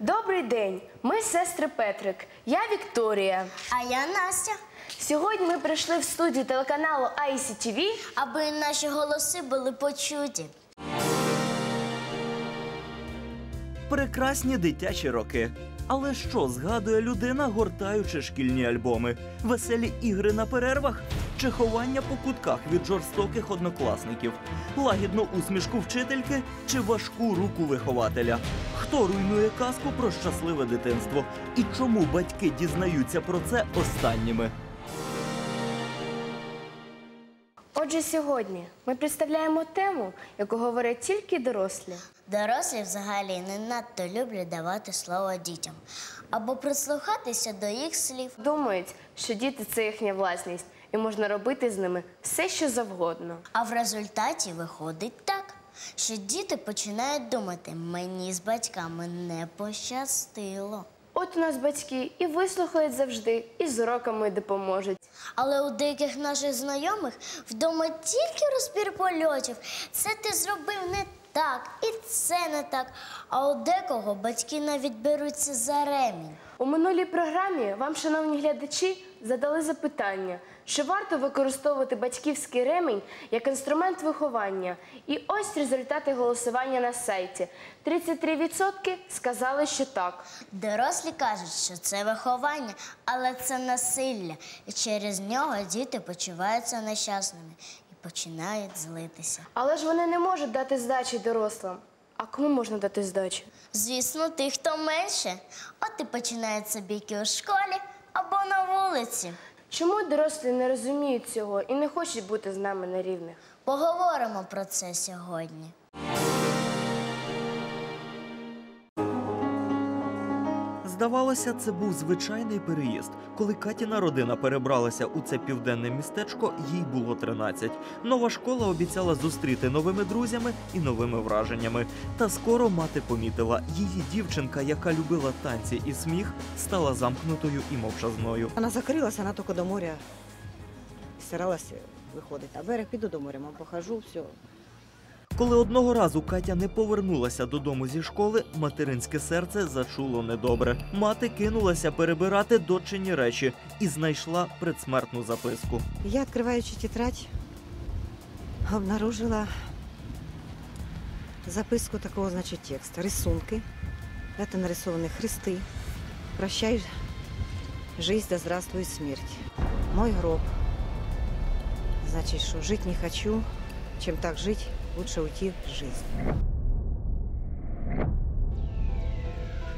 Добрий день! Ми сестри Петрик. Я Вікторія. А я Настя. Сьогодні ми прийшли в студію телеканалу ICTV. Аби наші голоси були почуті. Прекрасні дитячі роки. Але що згадує людина, гортаючи шкільні альбоми? Веселі ігри на перервах чи ховання по кутках від жорстоких однокласників, лагідну усмішку вчительки чи важку руку вихователя? Хто руйнує казку про щасливе дитинство? І чому батьки дізнаються про це останніми? Отже, сьогодні ми представляємо тему, яку говорять тільки дорослі. Дорослі взагалі не надто люблять давати слово дітям або прислухатися до їх слів. Думають, що діти це їхня власність, і можна робити з ними все, що завгодно. А в результаті виходить так, що діти починають думати, мені з батьками не пощастило. От у нас батьки і вислухають завжди, і з уроками допоможуть. Але у деяких наших знайомих вдома тільки розбір польотів. Це ти зробив не так, і це не так. А у декого батьки навіть беруться за ремінь. У минулій програмі вам, шановні глядачі, задали запитання, чи варто використовувати батьківський ремінь як інструмент виховання. І ось результати голосування на сайті. 33% сказали, що так. Дорослі кажуть, що це виховання, але це насилля. І через нього діти почуваються нещасними починають злитися. Але ж вони не можуть дати здачі дорослим. А кому можна дати здачі? Звісно, тих, хто менше. От і починаються бійки у школі або на вулиці. Чому дорослі не розуміють цього і не хочуть бути з нами на рівних? Поговоримо про це сьогодні. Здавалося, це був звичайний переїзд. Коли Катіна родина перебралася у це південне містечко, їй було 13. Нова школа обіцяла зустріти новими друзями і новими враженнями. Та скоро мати помітила, її дівчинка, яка любила танці і сміх, стала замкнутою і мовчазною. Вона закрилася, вона тільки до моря старалася виходити. На берег піду до моря, мам, похожу, все. Коли одного разу Катя не повернулася додому зі школи, материнське серце зачуло недобре. Мати кинулася перебирати дочині речі і знайшла предсмертну записку. Я, открываючи тетрадь, обнаружила записку такого, значит, текста. Рисунки. Это нарисованы хресты. Прощай, жизнь, да здравствует смерть. Мой гроб. Значит, что жить не хочу, чем так жить, лучше уйти в жизнь.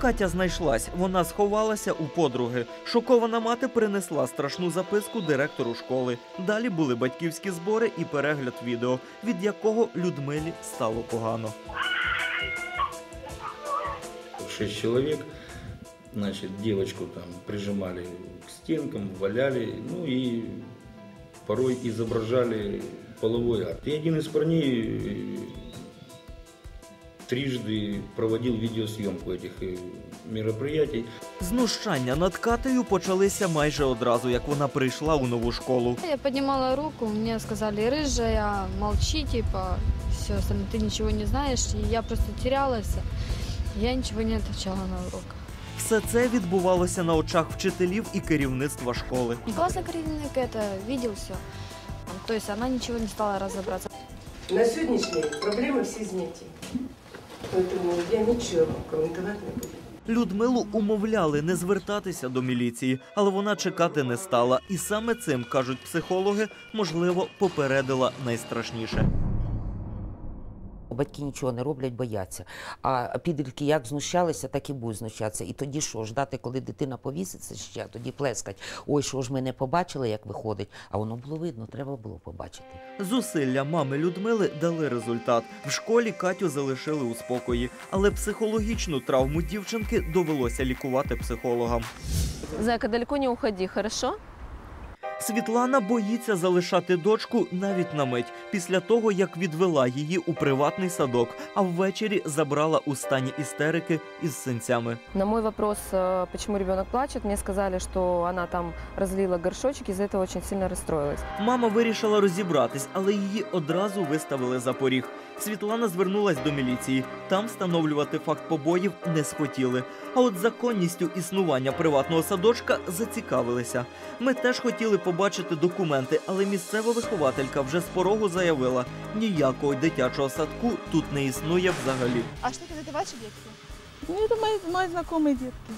Катя знайшлась. Вона сховалася у подруги. Шокована мати принесла страшну записку директору школи. Далі були батьківські збори і перегляд відео, від якого Людмилі стало погано. шесть человек, значит, девочку там прижимали к стенкам, валяли, ну и порой изображали половой акт. И один из парней э, трижды проводил видеосъемку этих э, мероприятий. Знущання над Катею почалися майже одразу, як вона прийшла у нову школу. Я поднимала руку, мне сказали рыжая, молчи, типа, все остальное, ты ничего не знаешь. И я просто терялась. Я ничего не отвечала на уроках. Все це відбувалося на очах вчителів і керівництва школи. И классный керівник это видел все. То есть она ничего не стала разобраться. На сьогоднішній день проблеми всі зняті. Тому я нічого коментувати не буду. Людмилу умовляли не звертатися до міліції, але вона чекати не стала. І саме цим кажуть психологи, можливо, попередила найстрашніше. Батьки нічого не роблять, бояться. А підлітки як знущалися, так і будуть знущатися. І тоді що, ждати, коли дитина повіситься ще, тоді плескать. Ой, що ж ми не побачили, як виходить. А воно було видно, треба було побачити. Зусилля мами Людмили дали результат. В школі Катю залишили у спокої, але психологічну травму дівчинки довелося лікувати психологам. Зайка, далеко не уходи, хорошо? Світлана боїться залишати дочку навіть на мить після того, як відвела її у приватний садок, а ввечері забрала у стані істерики із синцями. На мой вопрос, э, почему ребенок плачет, мне сказали, что она там разлила горшочек, из-за этого очень сильно расстроилась. Мама вирішила розібратись, але її одразу виставили за поріг. Світлана звернулась до міліції. Там встановлювати факт побоїв не схотіли. А от законністю існування приватного садочка зацікавилися. Ми теж хотіли побачити документи, але місцева вихователька вже з порогу заявила: ніякого дитячого садку тут не існує взагалі. А что это, это ваши детки? Ну, это мои, мои знакомые детки,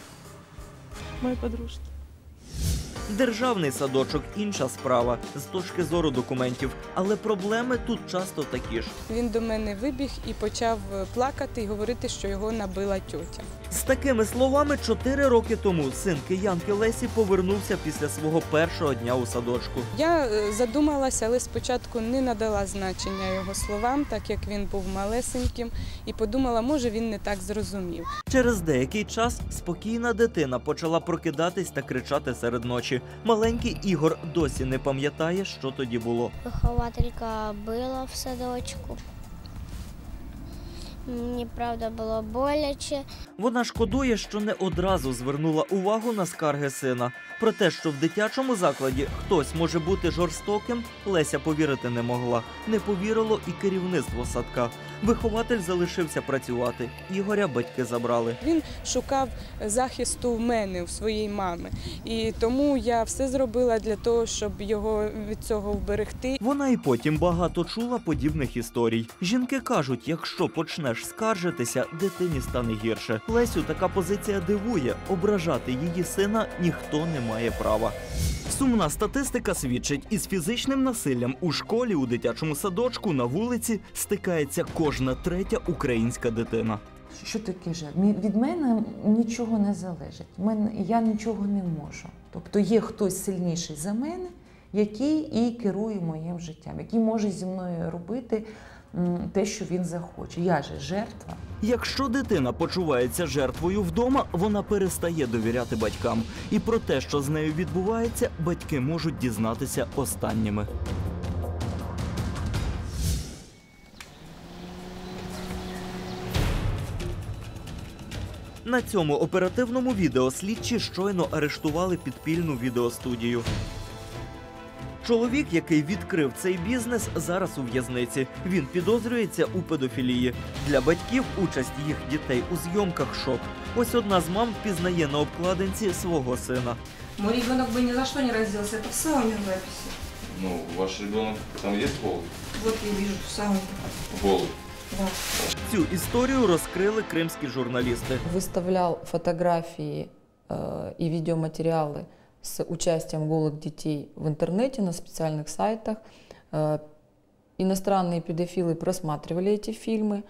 мои подружки. Державний садочок інша справа з точки зору документів, але проблеми тут часто такі ж. Він до мене вибіг і почав е, плакати і говорити, що його набила тьотя. З такими словами, чотири роки тому син киянки Лесі повернувся після свого першого дня у садочку. Я е, задумалася, але спочатку не надала значення його словам, так як він був малесеньким, і подумала, може він не так зрозумів. Через деякий час спокійна дитина почала прокидатись та кричати серед ночі. Маленький Ігор досі не пам'ятає, що тоді було. Вихователька била в садочку. Мені правда було боляче. Вона шкодує, що не одразу звернула увагу на скарги сина. Про те, що в дитячому закладі хтось може бути жорстоким, Леся повірити не могла. Не повірило і керівництво садка. Вихователь залишився працювати. Ігоря батьки забрали. Він шукав захисту в мене, у своєї мами. І тому я все зробила для того, щоб його від цього вберегти. Вона і потім багато чула подібних історій. Жінки кажуть, якщо почнеш скаржитися, дитині стане гірше. Лесю така позиція дивує. Ображати її сина ніхто не має права. Сумна статистика свідчить, із фізичним насиллям у школі, у дитячому садочку, на вулиці стикається кожна третя українська дитина. Що таке? Мі- Від мене нічого не залежить. Я нічого не можу. Тобто є хтось сильніший за мене, який і керує моїм життям, який може зі мною робити те, що він захоче. Я же жертва. Якщо дитина почувається жертвою вдома, вона перестає довіряти батькам. І про те, що з нею відбувається, батьки можуть дізнатися останніми. На цьому оперативному відео слідчі щойно арештували підпільну відеостудію. Чоловік, який відкрив цей бізнес, зараз у в'язниці. Він підозрюється у педофілії. Для батьків участь їх дітей у зйомках шок. Ось одна з мам впізнає на обкладинці свого сина. Мой ребенок бы ни за что не родился. Это в сауне в записи. Ну, ваш ребенок там есть голый? Вот я вижу в сауне. Голый. Да. Цю історію розкрили кримські журналісти. Выставлял фотографии э, и видеоматериалы с участием голых детей в интернете на специальных сайтах. Э, иностранные педофилы просматривали эти фильмы,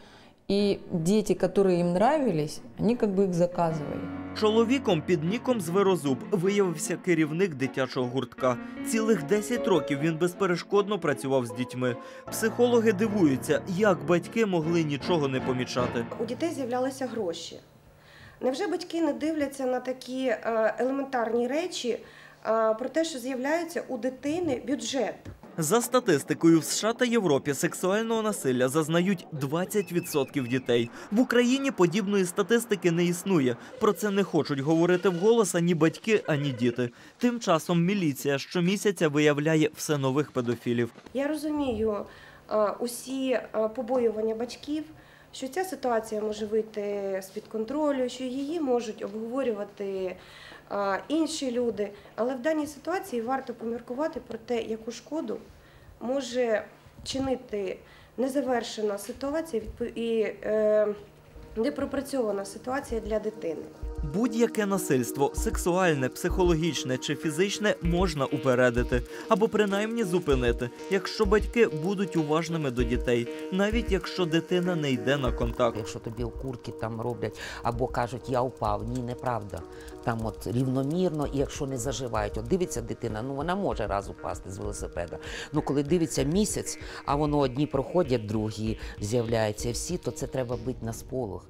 и дети, которые им нравились, они как бы их заказывали. Чоловіком під ніком Зверозуб виявився керівник дитячого гуртка. Цілих 10 років він безперешкодно працював з дітьми. Психологи дивуються, як батьки могли нічого не помічати. У дітей з'являлися гроші. Невже батьки не дивляться на такі е, елементарні речі е, про те, що з'являється у дитини бюджет? За статистикою в США та Європі сексуального насилля зазнають 20% дітей. В Україні подібної статистики не існує. Про це не хочуть говорити вголос ані батьки, ані діти. Тим часом міліція щомісяця виявляє все нових педофілів. Я розумію е, усі побоювання батьків, що ця ситуація може вийти з-під контролю, що її можуть обговорювати інші люди. Але в даній ситуації варто поміркувати про те, яку шкоду може чинити незавершена ситуація і е, непропрацьована ситуація для дитини. Будь-яке насильство, сексуальне, психологічне чи фізичне, можна упередити або принаймні зупинити, якщо батьки будуть уважними до дітей, навіть якщо дитина не йде на контакт. Якщо тобі окурки там роблять або кажуть, я впав, ні, неправда. Там от рівномірно, і якщо не заживають, от дивиться дитина, ну вона може раз упасти з велосипеда. Ну коли дивиться місяць, а воно одні проходять, другі з'являються, всі, то це треба бити на сполох.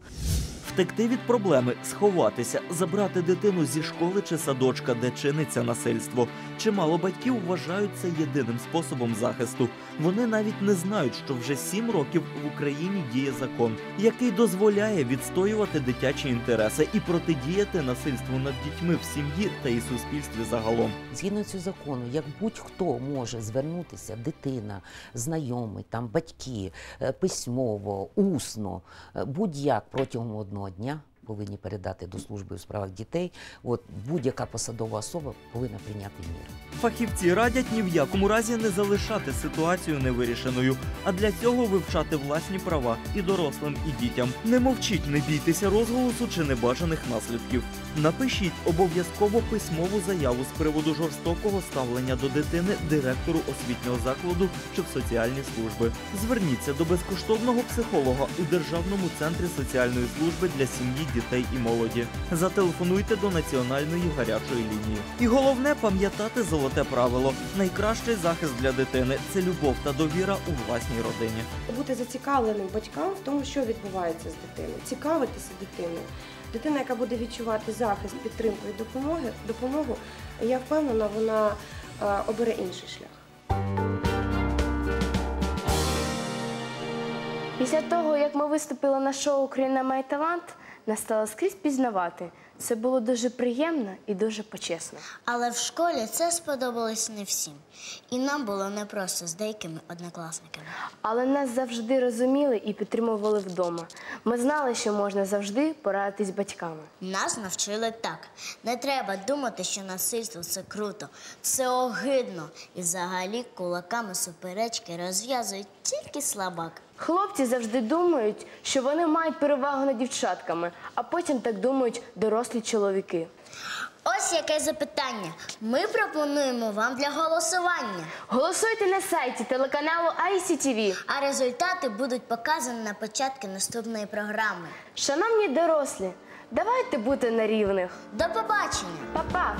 Втекти від проблеми, сховатися, забрати дитину зі школи чи садочка, де чиниться насильство. Чимало батьків вважають це єдиним способом захисту. Вони навіть не знають, що вже сім років в Україні діє закон, який дозволяє відстоювати дитячі інтереси і протидіяти насильству над дітьми в сім'ї та і суспільстві загалом. Згідно цього закону, як будь-хто може звернутися, дитина, знайомий, там батьки, е, письмово, усно, е, будь-як протягом одного дня повинні передати до служби у справах дітей. От будь-яка посадова особа повинна прийняти міри. Фахівці радять ні в якому разі не залишати ситуацію невирішеною, а для цього вивчати власні права і дорослим, і дітям. Не мовчіть, не бійтеся розголосу чи небажаних наслідків. Напишіть обов'язково письмову заяву з приводу жорстокого ставлення до дитини директору освітнього закладу чи в соціальні служби. Зверніться до безкоштовного психолога у Державному центрі соціальної служби для сім'ї, дітей і молоді. Зателефонуйте до національної гарячої лінії. І головне пам'ятати золоте правило: найкращий захист для дитини це любов та довіра у власній родині. Бути зацікавленим батькам в тому, що відбувається з дитиною, цікавитися дитиною. Дитина, яка буде відчувати захист, підтримку і допомоги, допомогу, я впевнена, вона е, обере інший шлях. Після того, як ми виступили на шоу Україна має талант, нас стало скрізь пізнавати. Це було дуже приємно і дуже почесно. Але в школі це сподобалось не всім. І нам було непросто з деякими однокласниками. Але нас завжди розуміли і підтримували вдома. Ми знали, що можна завжди порадитись батьками. Нас навчили так. Не треба думати, що насильство це круто, це огидно. І взагалі кулаками суперечки розв'язують тільки слабак. Хлопці завжди думають, що вони мають перевагу над дівчатками, а потім так думають дорослі чоловіки. Ось яке запитання. Ми пропонуємо вам для голосування. Голосуйте на сайті телеканалу ICTV. А результати будуть показані на початку наступної програми. Шановні дорослі, давайте бути на рівних. До побачення! Па-па!